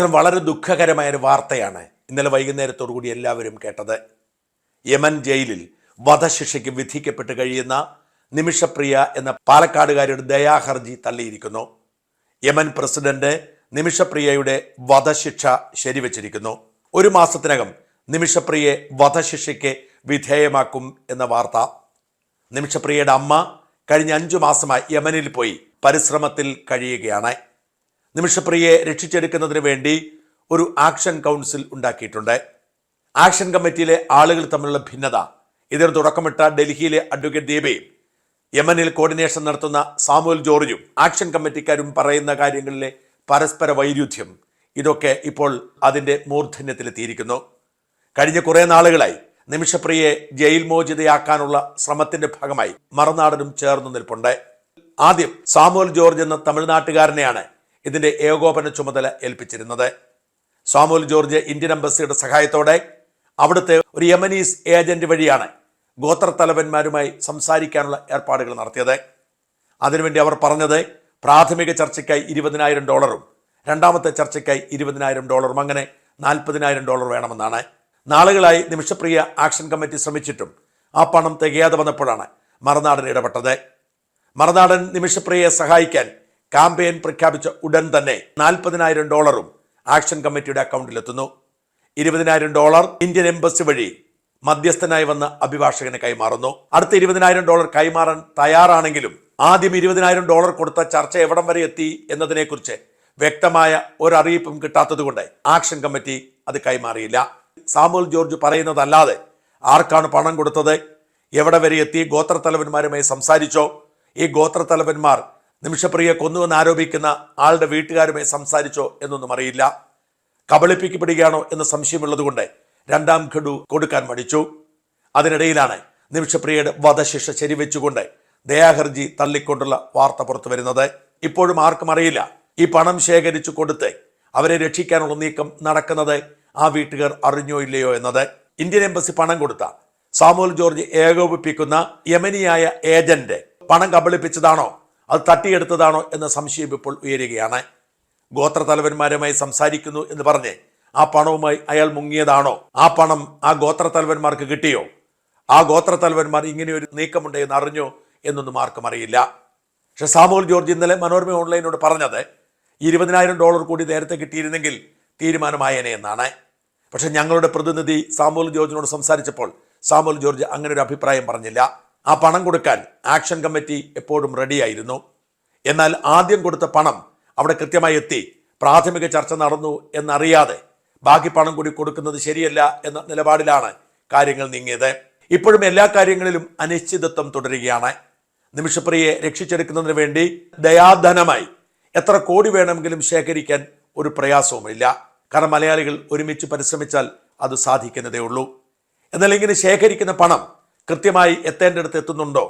നമസ്കാരം. വളരെ ദുഃഖകരമായ ഒരു വാർത്തയാണ് ഇന്നലെ വൈകുന്നേരത്തോടു കൂടി എല്ലാവരും കേട്ടത്. യമൻ ജയിലിൽ വധശിക്ഷയ്ക്ക് വിധിക്കപ്പെട്ട് കഴിയുന്ന നിമിഷപ്രിയ എന്ന പാലക്കാടുകാരുടെ ദയാഹർജി തള്ളിയിരിക്കുന്നു. യമൻ പ്രസിഡന്റ് നിമിഷപ്രിയയുടെ വധശിക്ഷ ശരിവച്ചിരിക്കുന്നു. ഒരു മാസത്തിനകം നിമിഷപ്രിയയെ വധശിക്ഷയ്ക്ക് വിധേയമാക്കും എന്ന വാർത്ത. നിമിഷപ്രിയയുടെ അമ്മ കഴിഞ്ഞ അഞ്ചു മാസമായി യമനിൽ പോയി പരിശ്രമത്തിൽ കഴിയുകയാണ്. നിമിഷപ്രിയയെ രക്ഷിച്ചെടുക്കുന്നതിന് വേണ്ടി ഒരു ആക്ഷൻ കൗൺസിൽ ഉണ്ടാക്കിയിട്ടുണ്ട്. ആക്ഷൻ കമ്മിറ്റിയിലെ ആളുകൾ തമ്മിലുള്ള ഭിന്നത. ഇതിന് തുടക്കമിട്ട ഡൽഹിയിലെ അഡ്വക്കേറ്റ് ദീപയും യമനിൽ കോർഡിനേഷൻ നടത്തുന്ന സാമുവൽ ജോർജും ആക്ഷൻ കമ്മിറ്റിക്കാരും പറയുന്ന കാര്യങ്ങളിലെ പരസ്പര വൈരുദ്ധ്യം ഇതൊക്കെ ഇപ്പോൾ അതിന്റെ മൂർധന്യത്തിലെത്തിയിരിക്കുന്നു. കഴിഞ്ഞ കുറേ നാളുകളായി നിമിഷപ്രിയെ ജയിൽ മോചിതയാക്കാനുള്ള ശ്രമത്തിന്റെ ഭാഗമായി മറുനാടനും ചേർന്നു നിൽപ്പുണ്ട്. ആദ്യം സാമുവൽ ജോർജ് എന്ന തമിഴ്നാട്ടുകാരനെയാണ് ഇതിന്റെ ഏകോപന ചുമതല ഏൽപ്പിച്ചിരുന്നത്. സാമുവൽ ജോർജ് ഇന്ത്യൻ എംബസിയുടെ സഹായത്തോടെ അവിടുത്തെ ഒരു യമനീസ് ഏജന്റ് വഴിയാണ് ഗോത്രത്തലവന്മാരുമായി സംസാരിക്കാനുള്ള ഏർപ്പാടുകൾ നടത്തിയത്. അതിനുവേണ്ടി അവർ പറഞ്ഞത് പ്രാഥമിക ചർച്ചയ്ക്കായി ഇരുപതിനായിരം ഡോളറും രണ്ടാമത്തെ ചർച്ചയ്ക്കായി ഇരുപതിനായിരം ഡോളറും അങ്ങനെ നാൽപ്പതിനായിരം ഡോളർ വേണമെന്നാണ്. നാളുകളായി നിമിഷപ്രിയ ആക്ഷൻ കമ്മിറ്റി ശ്രമിച്ചിട്ടും ആ പണം തികയാതെ വന്നപ്പോഴാണ് മറുനാടൻ ഇടപെട്ടത്. മറുനാടൻ നിമിഷപ്രിയയെ സഹായിക്കാൻ കാമ്പയിൻ പ്രഖ്യാപിച്ച ഉടൻ തന്നെ നാൽപ്പതിനായിരം ഡോളറും ആക്ഷൻ കമ്മിറ്റിയുടെ അക്കൗണ്ടിലെത്തുന്നു. ഇരുപതിനായിരം ഡോളർ ഇന്ത്യൻ എംബസി വഴി മധ്യസ്ഥനായി വന്ന അഭിഭാഷകന് കൈമാറുന്നു. അടുത്ത ഇരുപതിനായിരം ഡോളർ കൈമാറാൻ തയ്യാറാണെങ്കിലും ആദ്യം ഇരുപതിനായിരം ഡോളർ കൊടുത്ത ചർച്ച എവിടം വരെ എത്തി എന്നതിനെക്കുറിച്ച് വ്യക്തമായ ഒരറിയിപ്പും കിട്ടാത്തതുകൊണ്ട് ആക്ഷൻ കമ്മിറ്റി അത് കൈമാറിയില്ല. സാമുൽ ജോർജ് പറയുന്നതല്ലാതെ ആർക്കാണ് പണം കൊടുത്തത്? എവിടെ വരെ എത്തി? ഗോത്രത്തലവന്മാരുമായി സംസാരിച്ചോ? ഈ ഗോത്രത്തലവന്മാർ നിമിഷപ്രിയെ കൊന്നുവെന്ന് ആരോപിക്കുന്ന ആളുടെ വീട്ടുകാരുമായി സംസാരിച്ചോ എന്നൊന്നും അറിയില്ല. കബളിപ്പിക്കപ്പെടുകയാണോ എന്ന് സംശയമുള്ളതുകൊണ്ട് രണ്ടാം ഘടു കൊടുക്കാൻ മടിച്ചു. അതിനിടയിലാണ് നിമിഷപ്രിയയുടെ വധശിക്ഷ ശരിവെച്ചുകൊണ്ട് ദയാഹർജി തള്ളിക്കൊണ്ടുള്ള വാർത്ത പുറത്തു വരുന്നത്. ഇപ്പോഴും ആർക്കും അറിയില്ല ഈ പണം ശേഖരിച്ചു കൊടുത്ത് അവരെ രക്ഷിക്കാനുള്ള നീക്കം നടക്കുന്നത് ആ വീട്ടുകാർ അറിഞ്ഞോ ഇല്ലയോ എന്നത്. ഇന്ത്യൻ എംബസി പണം കൊടുത്ത സാമുവൽ ജോർജ് ഏകോപിപ്പിക്കുന്ന യമനിയായ ഏജന്റ് പണം കബളിപ്പിച്ചതാണോ അത് തട്ടിയെടുത്തതാണോ എന്ന സംശയം ഇപ്പോൾ ഉയരുകയാണ്. ഗോത്ര ഗോത്രത്തലവന്മാരുമായി സംസാരിക്കുന്നു എന്ന് പറഞ്ഞ് ആ പണവുമായി അയാൾ മുങ്ങിയതാണോ? ആ പണം ആ ഗോത്ര തലവന്മാർക്ക് കിട്ടിയോ? ആ ഗോത്രത്തലവന്മാർ ഇങ്ങനെ ഒരു നീക്കമുണ്ട് എന്ന് അറിഞ്ഞോ എന്നൊന്നും ആർക്കും അറിയില്ല. പക്ഷെ സാമുവൽ ജോർജ് ഇന്നലെ മനോരമ ഓൺലൈനോട് പറഞ്ഞത് ഇരുപതിനായിരം ഡോളർ കൂടി നേരത്തെ കിട്ടിയിരുന്നെങ്കിൽ തീരുമാനമായേനെ എന്നാണ്. പക്ഷെ ഞങ്ങളുടെ പ്രതിനിധി സാമുവൽ ജോർജിനോട് സംസാരിച്ചപ്പോൾ സാമുവൽ ജോർജ് അങ്ങനെ ഒരു അഭിപ്രായം പറഞ്ഞില്ല. ആ പണം കൊടുക്കാൻ ആക്ഷൻ കമ്മിറ്റി എപ്പോഴും റെഡിയായിരുന്നു. എന്നാൽ ആദ്യം കൊടുത്ത പണം അവിടെ കൃത്യമായി എത്തി. പ്രാഥമിക ചർച്ച നടന്നു എന്നറിയാതെ ബാക്കി പണം കൂടി കൊടുക്കുന്നത് ശരിയല്ല എന്ന നിലപാടിലാണ് കാര്യങ്ങൾ നീങ്ങിയത്. ഇപ്പോഴും എല്ലാ കാര്യങ്ങളിലും അനിശ്ചിതത്വം തുടരുകയാണ്. നിമിഷപ്രിയെ രക്ഷിച്ചെടുക്കുന്നതിന് വേണ്ടി ദയാധനമായി എത്ര കോടി വേണമെങ്കിലും ശേഖരിക്കാൻ ഒരു പ്രയാസവുമില്ല. കാരണം മലയാളികൾ ഒരുമിച്ച് പരിശ്രമിച്ചാൽ അത് സാധിക്കുന്നതേ ഉള്ളൂ എന്നാൽ ഇങ്ങനെ ശേഖരിക്കുന്ന പണം കൃത്യമായി എത്തേണ്ടടുത്ത് എത്തുന്നുണ്ടോ?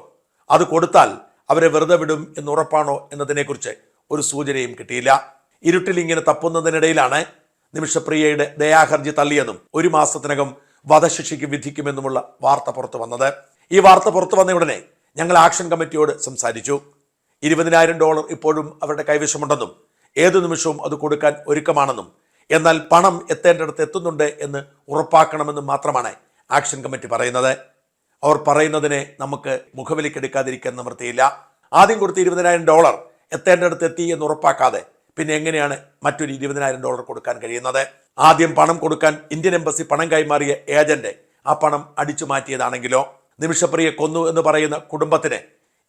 അത് കൊടുത്താൽ അവരെ വെറുതെ വിടും എന്ന് ഉറപ്പാണോ എന്നതിനെക്കുറിച്ച് ഒരു സൂചനയും കിട്ടിയില്ല. ഇരുട്ടിൽ ഇങ്ങനെ തപ്പുന്നതിനിടയിലാണ് നിമിഷപ്രിയയുടെ ദയാഹർജി തള്ളിയെന്നും ഒരു മാസത്തിനകം വധശിക്ഷയ്ക്ക് വിധിക്കുമെന്നുമുള്ള വാർത്ത പുറത്തു വന്നത്. ഈ വാർത്ത പുറത്തു വന്ന ഉടനെ ഞങ്ങൾ ആക്ഷൻ കമ്മിറ്റിയോട് സംസാരിച്ചു. ഇരുപതിനായിരം ഡോളർ ഇപ്പോഴും അവരുടെ കൈവശമുണ്ടെന്നും ഏതു നിമിഷവും അത് കൊടുക്കാൻ ഒരുക്കമാണെന്നും എന്നാൽ പണം എത്തേണ്ടടുത്ത് എത്തുന്നുണ്ട് എന്ന് ഉറപ്പാക്കണമെന്നും മാത്രമാണ് ആക്ഷൻ കമ്മിറ്റി പറയുന്നത്. അവർ പറയുന്നതിനെ നമുക്ക് മുഖവിലിക്കെടുക്കാതിരിക്കാൻ നിവൃത്തിയില്ല. ആദ്യം കൊടുത്ത ഇരുപതിനായിരം ഡോളർ എത്തേണ്ടടുത്ത് എത്തി എന്ന് ഉറപ്പാക്കാതെ പിന്നെ എങ്ങനെയാണ് മറ്റൊരു ഇരുപതിനായിരം ഡോളർ കൊടുക്കാൻ കഴിയുന്നത്? ആദ്യം പണം കൊടുക്കാൻ ഇന്ത്യൻ എംബസി പണം കൈമാറിയ ഏജന്റ് ആ പണം അടിച്ചു മാറ്റിയതാണെങ്കിലോ? നിമിഷപ്രിയെ കൊന്നു എന്ന് പറയുന്ന കുടുംബത്തിന്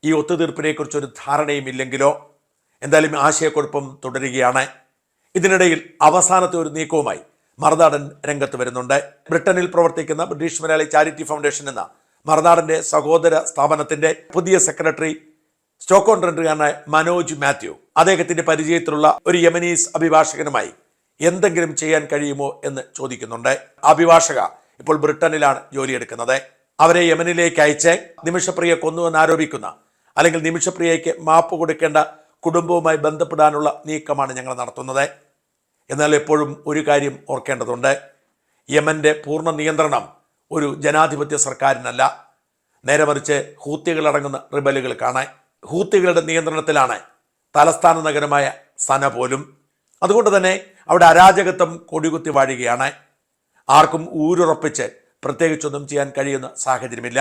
ഈ ഒത്തുതീർപ്പിനെ കുറിച്ചൊരു ധാരണയും ഇല്ലെങ്കിലോ? എന്തായാലും ആശയക്കുഴപ്പം തുടരുകയാണ്. ഇതിനിടയിൽ അവസാനത്തെ ഒരു നീക്കവുമായി മറുനാടൻ രംഗത്ത് വരുന്നുണ്ട്. ബ്രിട്ടനിൽ പ്രവർത്തിക്കുന്ന ബ്രിട്ടീഷ് മലയാളി ചാരിറ്റി ഫൗണ്ടേഷൻ എന്ന മറുനാടന്റെ സഹോദര സ്ഥാപനത്തിന്റെ പുതിയ സെക്രട്ടറി സ്റ്റോക്കോൺ റെൻഡുകാരനായ മനോജ് മാത്യു. അദ്ദേഹത്തിന്റെ പരിചയത്തിലുള്ള ഒരു യമനീസ് അഭിഭാഷകനുമായി എന്തെങ്കിലും ചെയ്യാൻ കഴിയുമോ എന്ന് ചോദിക്കുന്നുണ്ട്. അഭിഭാഷക ഇപ്പോൾ ബ്രിട്ടനിലാണ് ജോലിയെടുക്കുന്നത്. അവരെ യമനിലേക്ക് അയച്ച് നിമിഷപ്രിയ കൊന്നുവെന്ന് ആരോപിക്കുന്ന അല്ലെങ്കിൽ നിമിഷപ്രിയയ്ക്ക് മാപ്പ് കൊടുക്കേണ്ട കുടുംബവുമായി ബന്ധപ്പെടാനുള്ള നീക്കമാണ് ഞങ്ങൾ നടത്തുന്നത്. എന്നാൽ എപ്പോഴും ഒരു കാര്യം ഓർക്കേണ്ടതുണ്ട്. യമന്റെ പൂർണ നിയന്ത്രണം ഒരു ജനാധിപത്യ സർക്കാരിനല്ല. നേരെ മറിച്ച് ഹൂത്തികളടങ്ങുന്ന റിബലുകൾക്കാണ് ഹൂത്തികളുടെ നിയന്ത്രണത്തിലാണ് തലസ്ഥാന നഗരമായ സന പോലും. അതുകൊണ്ട് തന്നെ അവിടെ അരാജകത്വം കൊടികുത്തി വാഴുകയാണ്. ആർക്കും ഊരുറപ്പിച്ച് പ്രത്യേകിച്ചൊന്നും ചെയ്യാൻ കഴിയുന്ന സാഹചര്യമില്ല.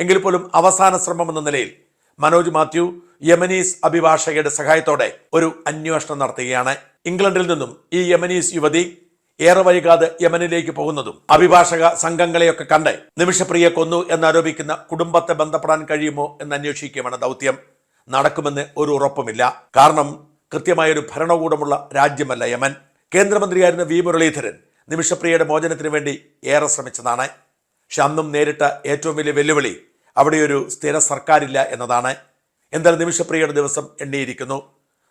എങ്കിൽ പോലും അവസാന ശ്രമം എന്ന നിലയിൽ മനോജ് മാത്യു യമനീസ് അഭിഭാഷകയുടെ സഹായത്തോടെ ഒരു അന്വേഷണം നടത്തുകയാണ്. ഇംഗ്ലണ്ടിൽ നിന്നും ഈ യമനീസ് യുവതി ഏറെ വൈകാതെ യമനിലേക്ക് പോകുന്നതും അഭിഭാഷക സംഘങ്ങളെയൊക്കെ കണ്ട് നിമിഷപ്രിയെ കൊന്നു എന്നാരോപിക്കുന്ന കുടുംബത്തെ ബന്ധപ്പെടാൻ കഴിയുമോ എന്ന് അന്വേഷിക്കുകയാണ് ദൗത്യം. നടക്കുമെന്ന് ഒരു ഉറപ്പുമില്ല. കാരണം കൃത്യമായൊരു ഭരണകൂടമുള്ള രാജ്യമല്ല യമൻ. കേന്ദ്രമന്ത്രിയായിരുന്ന വി മുരളീധരൻ നിമിഷപ്രിയയുടെ മോചനത്തിന് വേണ്ടി ഏറെ ശ്രമിച്ചതാണ്. പക്ഷെ അന്നും നേരിട്ട ഏറ്റവും വലിയ വെല്ലുവിളി അവിടെ ഒരു സ്ഥിര സർക്കാരില്ല എന്നതാണ്. എന്തായാലും നിമിഷപ്രിയയുടെ ദിവസം എണ്ണിയിരിക്കുന്നു.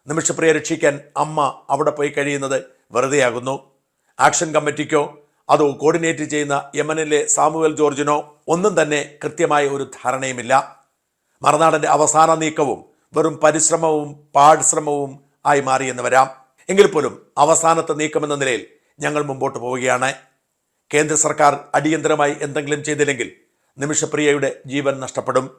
നിമിഷപ്രിയ രക്ഷിക്കാൻ അമ്മ അവിടെ പോയി കഴിയുന്നത് വെറുതെയാകുന്നു. ആക്ഷൻ കമ്മിറ്റിക്കോ അതോ കോർഡിനേറ്റ് ചെയ്യുന്ന യമനിലെ സാമുവൽ ജോർജിനോ ഒന്നും തന്നെ കൃത്യമായ ഒരു ധാരണയുമില്ല. മറുനാടന്റെ അവസാന നീക്കവും വെറും പരിശ്രമവും പാഴ്ശ്രമവും ആയി മാറിയെന്ന് വരാം എങ്കിൽ പോലും അവസാനത്തെ നീക്കമെന്ന നിലയിൽ ഞങ്ങൾ മുമ്പോട്ട് പോവുകയാണ്. കേന്ദ്ര സർക്കാർ അടിയന്തരമായി എന്തെങ്കിലും ചെയ്തില്ലെങ്കിൽ നിമിഷപ്രിയയുടെ ജീവൻ നഷ്ടപ്പെടും.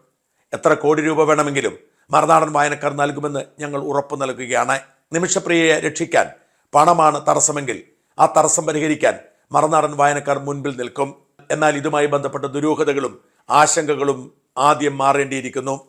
എത്ര കോടി രൂപ വേണമെങ്കിലും മറുനാടൻ വായനക്കാർ നൽകുമെന്ന് ഞങ്ങൾ ഉറപ്പു നൽകുകയാണ്. നിമിഷപ്രിയയെ രക്ഷിക്കാൻ പണമാണ് തടസ്സമെങ്കിൽ ആ തടസ്സം പരിഹരിക്കാൻ മറുനാടൻ വായനക്കാർ മുൻപിൽ നിൽക്കും. എന്നാൽ ഇതുമായി ബന്ധപ്പെട്ട ദുരൂഹതകളും ആശങ്കകളും ആദ്യം മാറേണ്ടിയിരിക്കുന്നു.